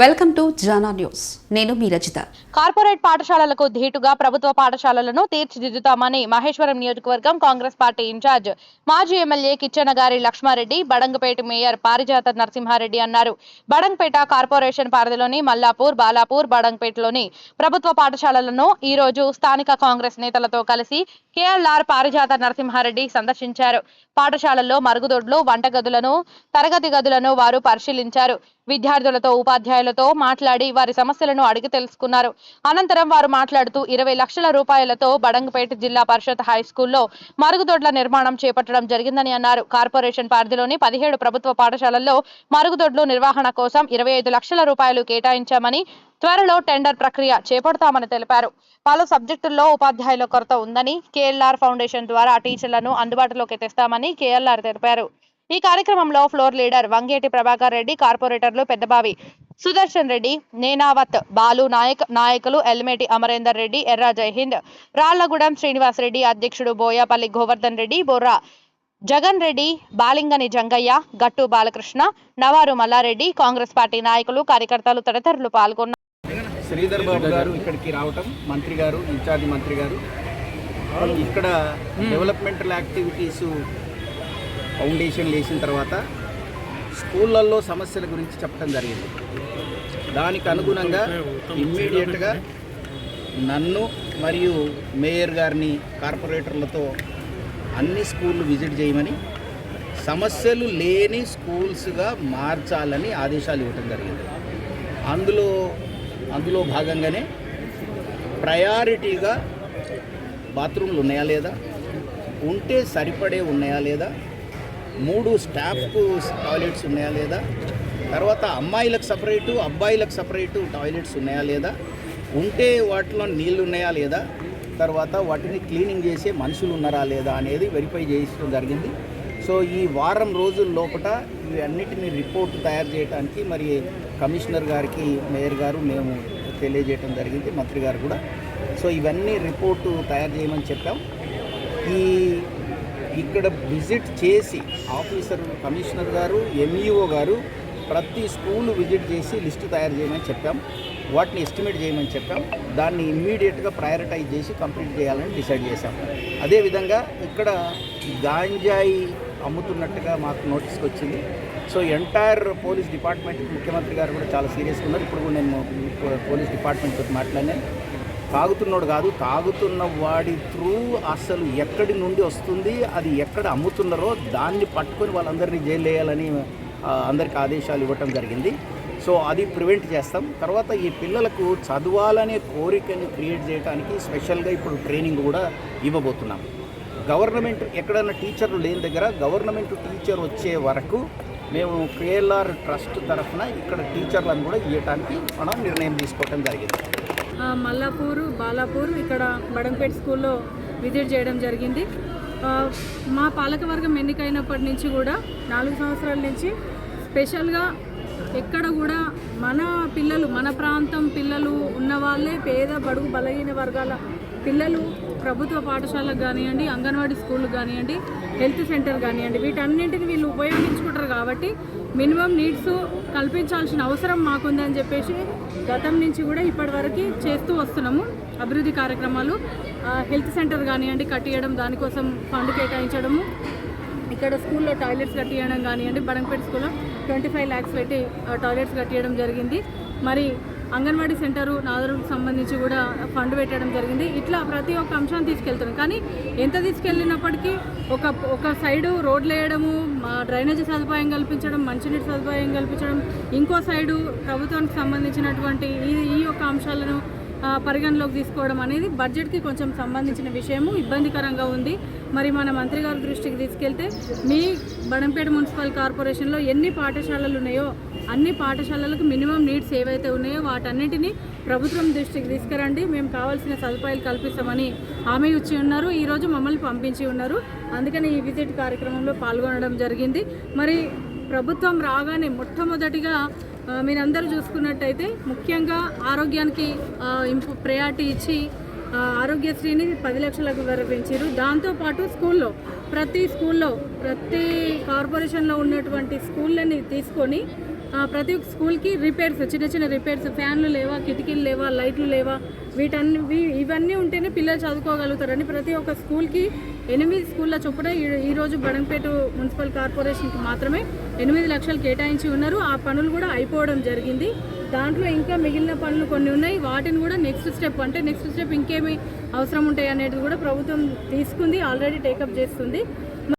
Welcome to Jana news. నేను మీ Rachitha. Corporate పాఠశాలలకు ధీటుగా ప్రభుత్వ పాఠశాలలను తీర్చిదిద్దుతామని మహేశ్వరం నియోజకవర్గం కాంగ్రెస్ పార్టీ ఇన్ఛార్జ్ మాజీ ఎమ్మెల్యే కిచ్చెనగారి లక్ష్మారెడ్డి బడంగపేట మేయర్ పారిజాత నరసింహారెడ్డి అన్నారు. బడంగపేట కార్పొరేషన్ పరిధిలోని మల్లాపూర్ బాలాపూర్ బడంగపేటలోని ప్రభుత్వ పాఠశాలలను ఈ రోజు స్థానిక కాంగ్రెస్ నేతలతో కలిసి కేఎల్ఆర్ పారిజాత నరసింహారెడ్డి సందర్శించారు. పాఠశాలల్లో మరుగుదొడ్లు వంటగదులను తరగతి గదులను వారు పరిశీలించారు. విద్యార్థులతో ఉపాధ్యాయులు అధికారులతో మాట్లాడి వారి సమస్యలను అడిగి తెలుసుకున్నారు. అనంతరం వారు మాట్లాడుతూ ఇరవై లక్షల రూపాయలతో బడంగపేట జిల్లా పరిషత్ హై స్కూల్లో మరుగుదొడ్ల నిర్మాణం చేపట్టడం జరిగిందని అన్నారు. కార్పొరేషన్ పరిధిలోని పదిహేడు ప్రభుత్వ పాఠశాలల్లో మరుగుదొడ్లు నిర్వహణ కోసం ఇరవై ఐదు లక్షల రూపాయలు కేటాయించామని త్వరలో టెండర్ ప్రక్రియ చేపడతామని తెలిపారు. పలు సబ్జెక్టుల్లో ఉపాధ్యాయుల కొరత ఉందని కేఎల్ఆర్ ఫౌండేషన్ ద్వారా టీచర్లను అందుబాటులోకి తెస్తామని కేఎల్ఆర్ తెలిపారు. ఈ కార్యక్రమంలో ఫ్లోర్ లీడర్ వంగేటి ప్రభాకర్ రెడ్డి కార్పొరేటర్లు పెద్దబావి సుదర్శన్ రెడ్డి నేనావత్ బాలు నాయక్ నాయకులు ఎల్మేటి అమరేందర్ రెడ్డి ఎర్ర జైహింద్ రాళ్ళగూడెం శ్రీనివాస్ రెడ్డి అధ్యక్షుడు బోయాపల్లి గోవర్ధన్ రెడ్డి బొర్రా జగన్ రెడ్డి బాలింగని జంగయ్య గట్టు బాలకృష్ణ నవారు మల్లారెడ్డి కాంగ్రెస్ పార్టీ నాయకులు కార్యకర్తలు తదితరులు పాల్గొన్నారు. శ్రీధర్ బాబు గారు ఇక్కడికి రావటం మంత్రి గారు ఇన్ఛార్జ్ మంత్రి గారు. ఇక్కడ డెవలప్మెంటల్ యాక్టివిటీస్ ఫౌండేషన్ వేసిన తర్వాత స్కూళ్ళల్లో సమస్యల గురించి చెప్పడం జరిగింది. దానికి అనుగుణంగా ఇమ్మీడియట్గా నన్ను మరియు మేయర్ గారిని కార్పొరేటర్లతో అన్ని స్కూళ్ళు విజిట్ చేయమని సమస్యలు లేని స్కూల్స్గా మార్చాలని ఆదేశాలు ఇవ్వటం జరిగింది. అందులో అందులో భాగంగానే ప్రయారిటీగా బాత్రూమ్లు ఉన్నాయా లేదా ఉంటే సరిపడే ఉన్నాయా లేదా మూడు స్టాఫ్కు టాయిలెట్స్ ఉన్నాయా లేదా తర్వాత అమ్మాయిలకు సపరేటు అబ్బాయిలకు సపరేటు టాయిలెట్స్ ఉన్నాయా లేదా? ఉంటే వాటిలో నీళ్ళు ఉన్నాయా లేదా? తర్వాత వాటిని క్లీనింగ్ చేసే మనుషులు ఉన్నారా లేదా అనేది వెరిఫై చేయడం జరిగింది. సో ఈ వారం రోజుల లోపల ఇవన్నిటిని రిపోర్ట్ తయారు చేయడానికి మరి కమిషనర్ గారికి మేయర్ గారు మేము తెలియజేయడం జరిగింది మంత్రి గారు కూడా. సో ఇవన్నీ రిపోర్టు తయారు చేయమని చెప్పాం. ఈ ఇక్కడ విజిట్ చేసి ఆఫీసర్ కమిషనర్ గారు ఎంఈఓ గారు ప్రతి స్కూల్ విజిట్ చేసి లిస్టు తయారు చేయమని చెప్పాం. వాటిని ఎస్టిమేట్ చేయమని చెప్పాం. దాన్ని ఇమ్మీడియట్గా ప్రయారిటైజ్ చేసి కంప్లీట్ చేయాలని డిసైడ్ చేశాం. అదేవిధంగా ఇక్కడ గాంజాయి అమ్ముతున్నట్టుగా మాకు నోటీస్కి వచ్చింది. సో ఎంటైర్ పోలీస్ డిపార్ట్మెంట్ ముఖ్యమంత్రి గారు కూడా చాలా సీరియస్గా ఉన్నారు. ఇప్పుడు కూడా నేను పోలీస్ డిపార్ట్మెంట్ తోటి మాట్లాడినాను తాగుతున్నోడు కాదు తాగుతున్న వాడి త్రూ అసలు ఎక్కడి నుండి వస్తుంది అది ఎక్కడ అమ్ముతున్నారో దాన్ని పట్టుకొని వాళ్ళందరినీ జైలు వేయాలని అందరికి ఆదేశాలు ఇవ్వటం జరిగింది. సో అది ప్రివెంట్ చేస్తాం. తర్వాత ఈ పిల్లలకు చదవాలనే కోరికని క్రియేట్ చేయడానికి స్పెషల్గా ఇప్పుడు ట్రైనింగ్ కూడా ఇవ్వబోతున్నాం. గవర్నమెంట్ ఎక్కడైనా టీచర్లు లేని దగ్గర గవర్నమెంట్ టీచర్ వచ్చే వరకు మేము కేఎల్ఆర్ ట్రస్ట్ తరఫున ఇక్కడ టీచర్లను కూడా ఇవ్వడానికి మనం నిర్ణయం తీసుకోవటం జరిగింది. మల్లాపూరు బాలాపూరు బాలాపూర్ ఇక్కడ బడంపేట్ స్కూల్లో విజిట్ చేయడం జరిగింది. మా పాలకవర్గం ఎన్నికైనప్పటి నుంచి కూడా నాలుగు సంవత్సరాల నుంచి స్పెషల్గా ఎక్కడ కూడా మన పిల్లలు మన ప్రాంతం పిల్లలు ఉన్న వాళ్ళే పేద బడుగు బలహీన వర్గాల పిల్లలు ప్రభుత్వ పాఠశాలకు కానివ్వండి అంగన్వాడీ స్కూళ్ళకు కానివ్వండి హెల్త్ సెంటర్ కానివ్వండి వీటన్నింటిని వీళ్ళు ఉపయోగించుకుంటారు కాబట్టి మినిమం నీడ్స్ కల్పించాల్సిన అవసరం మాకుందని చెప్పేసి గతం నుంచి కూడా ఇప్పటివరకు చేస్తూ వస్తున్నాము అభివృద్ధి కార్యక్రమాలు. హెల్త్ సెంటర్ కానివ్వండి కట్టియడం దానికోసం ఫండ్ కేటాయించడము. ఇక్కడ స్కూల్లో టాయిలెట్స్ కట్టియడం కానివ్వండి బడంపేట స్కూల్లో ట్వంటీ ఫైవ్ ల్యాక్స్ పెట్టి టాయిలెట్స్ కట్టియడం జరిగింది. మరి అంగన్వాడీ సెంటరు నాదరుకు సంబంధించి కూడా ఫండ్ పెట్టడం జరిగింది. ఇట్లా ప్రతి ఒక్క అంశాన్ని తీసుకెళ్తున్నాం. కానీ ఎంత తీసుకెళ్ళినప్పటికీ ఒక ఒక సైడు రోడ్లు వేయడము మా డ్రైనేజీ సదుపాయం కల్పించడం మంచినీటి సదుపాయం కల్పించడం ఇంకో సైడు ప్రభుత్వానికి సంబంధించినటువంటి ఈ ఈ యొక్క అంశాలను పరిగణలోకి తీసుకోవడం అనేది బడ్జెట్కి కొంచెం సంబంధించిన విషయము ఇబ్బందికరంగా ఉంది. మరి మన మంత్రి గారి దృష్టికి తీసుకెళ్తే మీ బడంపేట మున్సిపల్ కార్పొరేషన్లో ఎన్ని పాఠశాలలు ఉన్నాయో అన్ని పాఠశాలలకు మినిమం నీడ్స్ ఏవైతే ఉన్నాయో వాటన్నిటిని ప్రభుత్వం దృష్టికి తీసుకురండి. మేము కావాల్సిన సదుపాయాలు కల్పిస్తామని హామీ ఇచ్చి ఉన్నారు. ఈరోజు మమ్మల్ని పంపించి ఉన్నారు. అందుకని ఈ విజిట్ కార్యక్రమంలో పాల్గొనడం జరిగింది. మరి ప్రభుత్వం రాగానే మొట్టమొదటిగా మీరందరూ చూసుకున్నట్టయితే ముఖ్యంగా ఆరోగ్యానికి ఇంపు ప్రయారిటీ ఇచ్చి ఆరోగ్యశ్రీని పది లక్షలకు వరకు పెంచారు దాంతోపాటు స్కూల్లో ప్రతి స్కూల్లో ప్రతి కార్పొరేషన్లో ఉన్నటువంటి స్కూళ్ళని తీసుకొని ప్రతి ఒక్క స్కూల్కి రిపేర్స్ చిన్న చిన్న రిపేర్స్ ఫ్యాన్లు లేవా కిటికీలు లేవా లైట్లు లేవా వీటన్ని ఇవన్నీ ఉంటేనే పిల్లలు చదువుకోగలుగుతారని ప్రతి ఒక్క స్కూల్కి ఎనిమిది స్కూళ్ళ చొప్పున ఈ- ఈరోజు బడంపేట మున్సిపల్ కార్పొరేషన్కి మాత్రమే ఎనిమిది లక్షలు కేటాయించి ఉన్నారు. ఆ పనులు కూడా అయిపోవడం జరిగింది. దాంట్లో ఇంకా మిగిలిన పనులు కొన్ని ఉన్నాయి. వాటిని కూడా నెక్స్ట్ స్టెప్ అంటే నెక్స్ట్ స్టెప్ ఇంకేమి అవసరం ఉంటాయి అనేది కూడా ప్రభుత్వం తీసుకుంది. ఆల్రెడీ టేకప్ చేస్తుంది.